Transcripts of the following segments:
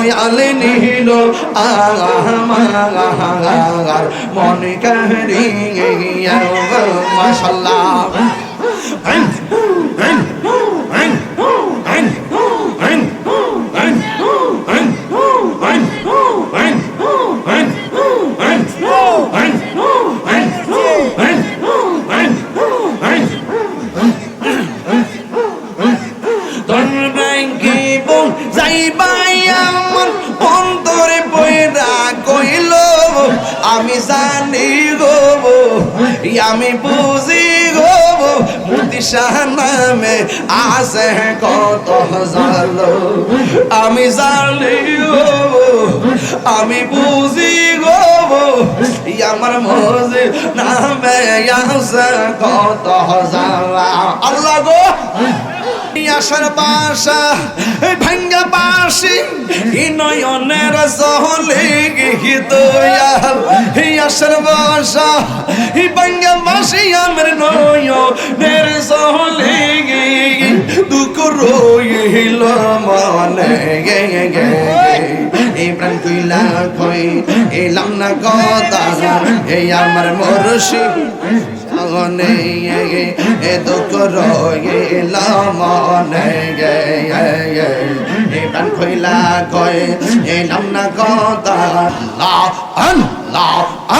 দয়াল নীল আমার মনে কারিয়া মাশাল্লাহ। আমি বুঝি গো মুদিশাহ নামে আছে কত জালো। আমি জানি গো, আমি বুঝি গো আমার মজি নামে আসে কত জালা। আল্লাহ গো! আশার বাসা ভাঙ্গা বাসি নয়নের সহলে দয়াল। আশার বাসা ভাঙ্গা বাসি আমার নয়নের সহলে দুঃখ রইল মনে, গে গে এই প্রাণ কইলা কই এলাম না কথা এই আমার মরশি মনে গে, এ দুঃখ রইল মনে গে, এ প্রাণ কইলা কই এলাম না কথা লা আন লা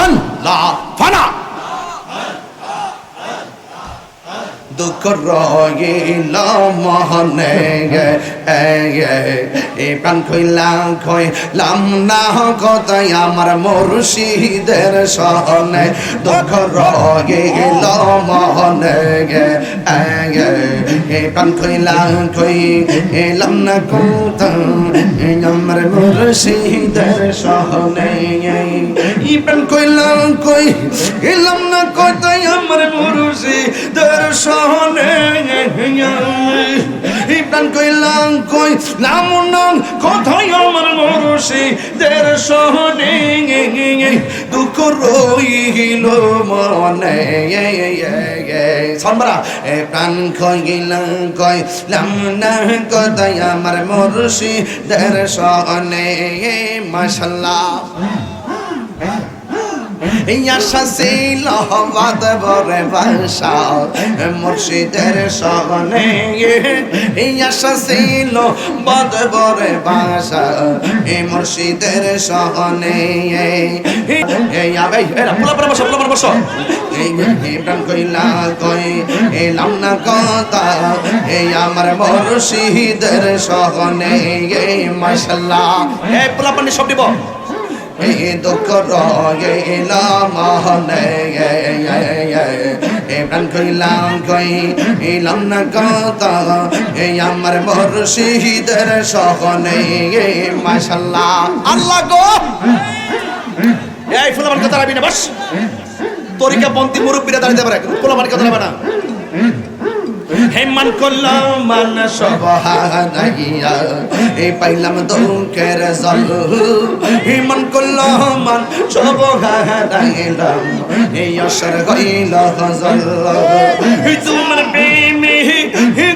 আন, লা ফানা। দুঃখ রইল মহনে এ প্রাণ খইলাম খইলাম না কথাই আমার মুর্শিদের সহনে। দুঃখ রইল মহনে এ প্রাণ খইলাম খই এলাম না কথাই আমার মুর্শিদের সহনে ই প্রাণ কইলাম কই এলাম না কথাই আমার মুর্শিদের সহনে ইপ্রাণ কইলাম কই, নাম নাম, কথাই আমার মরসি দের সহনে দুঃখ রইল মনে সম্বরা এ প্রাণ কইলাম কই লাম না কথাই আমার মরসি দের সহনে মাশাল্লাহ। আশা ছিল বাদ বরে বাসা মুর্শিদের সগনে আশা ছিল বাদ বরে বাসা এ মুর্শিদের সগনে এই আবে এরা পোলা পরে বসো, পোলা পরে বসো। কই, এলাম না কথা। এই আমার মুর্শিদের সগনে এই মাশাল্লাহ। এই পোলা পানি সব দিব। দুঃখ রইলাম মহনে এ প্রাণ কইলাম কই এলাম না কথা এই আমার মুর্শিদের সহনে মাশাল্লাহ আল্লাহ গো! এই ফুলাবার কথা রাখবি না, বাস। তরিকা পন্থী মুরব্বীরা দাঁড়িয়ে পারে ফুলাবার কথা রাখবে না। হেমান করলাম মান সব হারাইয়া এই পাইলাম দুঃখের জল। হেমান করলাম মান সব হারাইলাম এই অসর হইল জল তোমার প্রেমে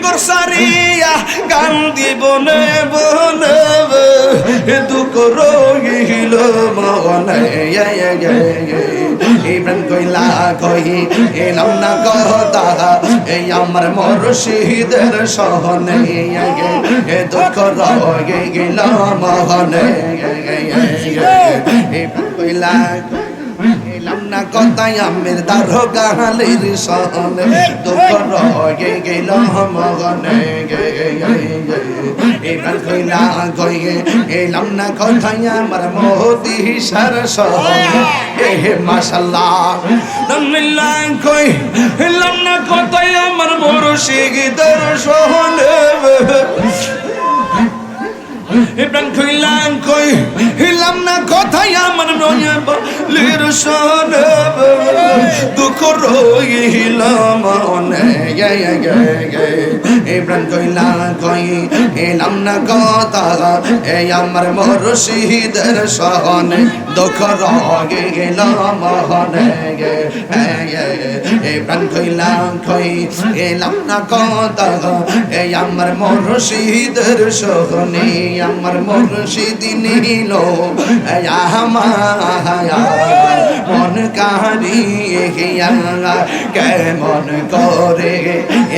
গর সারিয়া গান দিব নে বনে দুঃখ রইল মনে ইব্রান কইলা আমার মুর্শিদের সহনে এ দুঃখ রয়ে গেল মহনে কইলা এলাম না কথাই আমের দারোগালের সহনে। দুঃখ রয়ে গেল মগনে এবার কইলা কইয়ে এলাম না কথাই আমার মোদি সার সহনে। এ মাশাল্লাহ। নামিল্লাহ কই? এলাম না কথাই আমার মুর্শিদের সহনে। ইব্রান কইলাম কই? হিলাম না কথাই আমার নয় বলির শোনে দুঃখ রইলাম মনে ইব্রান কইলাম কই হিলাম না কথা এই আমার মুর্শিদের সহনে দুঃখ রইলাম মনে ইব্রান কইলাম কই এলাম না কথা এই আমার মুর্শিদের সহনে আমার মুর্শিদ নিল আমার মন কাহারিয়ে কেমন করে?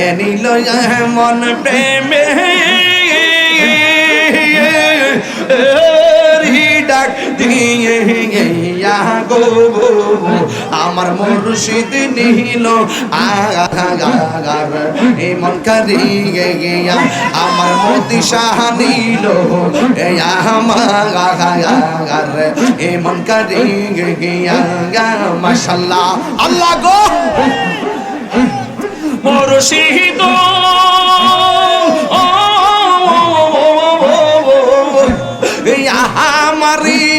এ নিল মন প্রেমে। ডাক দিয়ে গো আমার মুর্শিদ নিল আগার এ মন কারিয়ে গিয়া আমার মতি শাহ নিল। আমার এ মন কারিয়ে গিয়া মাশাল্লাহ। আল্লাহ গো! মুর্শিদ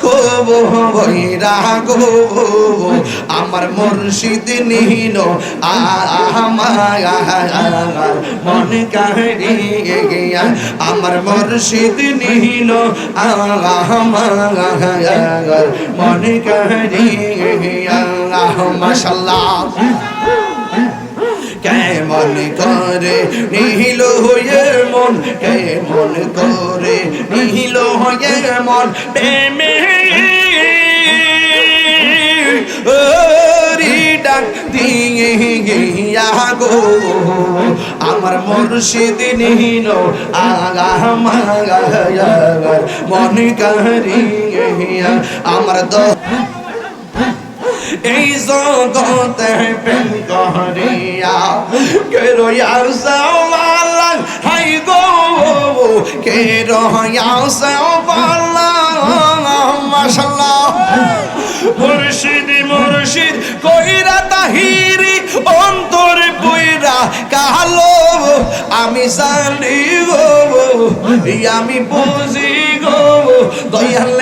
খুব বৈরা গো আমার মুর্শিদ নিল আমার মন কাহিনী গিয়া। আমার মুর্শিদ নিল আমার মন কাহিনী গিয়া। কেমন করে? নিহিল হয়ে মন কেমন করে? নিহিল হয়ে মন প্রেমে। গিয়া গো। আমার মুর্শিদ নিহিল আগা মাগা মন কারিয়া আমার দ এই জগতে প্রেম করিয়া কে রয়ার সাওয়ালা হাই গো কে রয়ার সাওয়ালা মাশাআল্লাহ মুর্শিদ মুর্শিদ কইরা তাহিরি অন্তরে বইরা কালো আমি জানি গো, আমি বুঝি গো আছে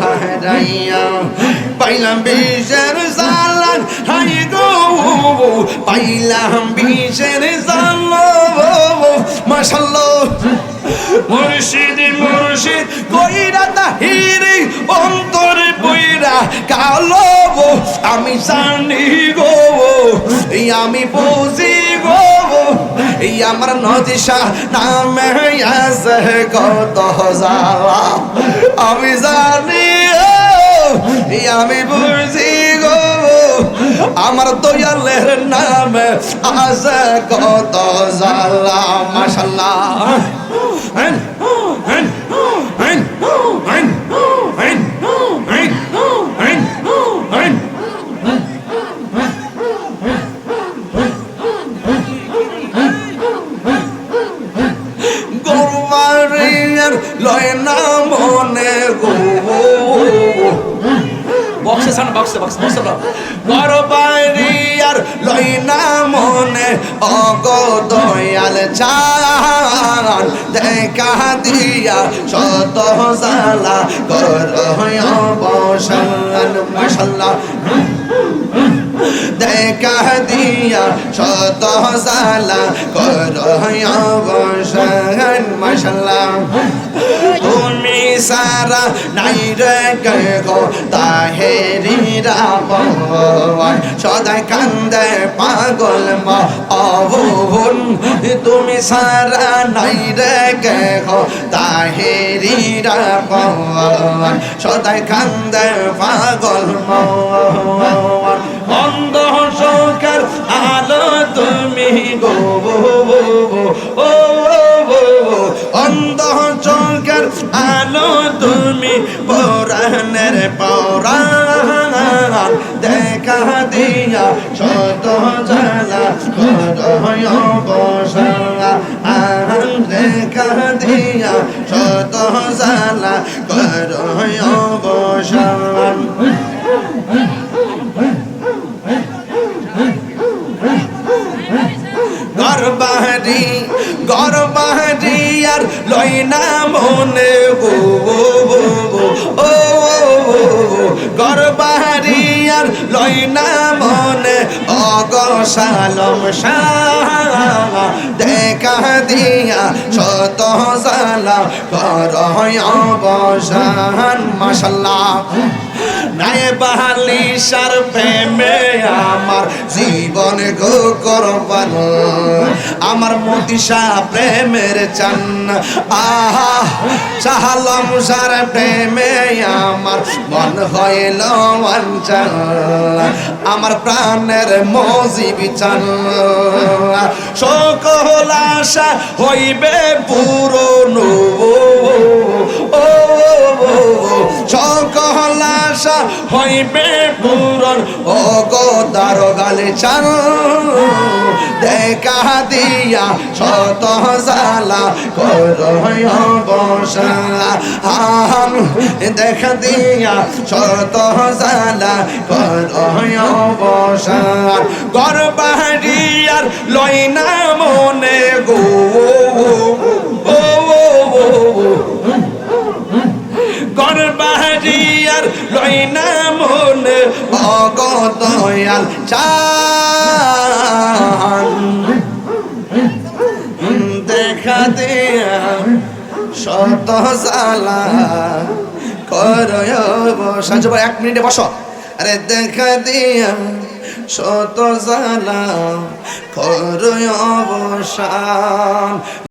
হারাইয়া পাইলাম বিষের জালান হাই গো পাইলাম বিষের জালান মাশাল্লাহ মুর্শিদ মুর্শিদ, কইরা বইরা কালো আমি জানি গো, এই আমি বুঝি গো, এই আমার নদিশা নামে আছে কত জালা আমি জানি আমি বুঝি গো, আমার দয়ালের নামে আছে কত জালা মাশাল্লাহ লয় না মনে অগ দয়াল চান। দেখা দিয়া শত জালা কর অবসান। মাশাল্লাহ দেখা দিয়া শত জালা কর অবসান। মাশাল্লাহ সারা নাই রে গো? তাহেরিরা পবন সদাই কান্দে পাগল মা। অবুন তুমি সারা নাই রে গো? তাহেরিরা পবন সদাই কান্দে পাগল মা। অন্ধ সকার আলো তুমি গো ও অন্ধ চোখের পরাণ দেখা দিয়া শত জ্বালা করয় বসা আন দেখা দিয়া শত জ্বালা করয় বসা ঘর বাহারি আর লই না মনে গো ও আর লই না মনে অগসালম শাহ দেখা দিয়া শত জালা কর অবসান, মাশাল্লাহ। নাই বাহালিশার প্রেমে আমার জীবন গো করবান। আমার মতিশা প্রেমের চান। আহা চাহালম সার প্রেমে আমার মন হইল চান আমার প্রাণের মজি চান। সকল আশা হইবে পূরণ ও সকল আশা হইবে পূরণ। ও গো দারোগালে চান দেখা দিয়া শত জালা কর বসা হাম দেখা দিয়া শত জালা কর বসা গর আর লই না মনে গো। লই না মনে অগদয়াল দেখা দিয়া শত জালা করয় সাহায্য এক মিনিটে বসো। আরে দেখা দিয়া শত জালা করয় অবসান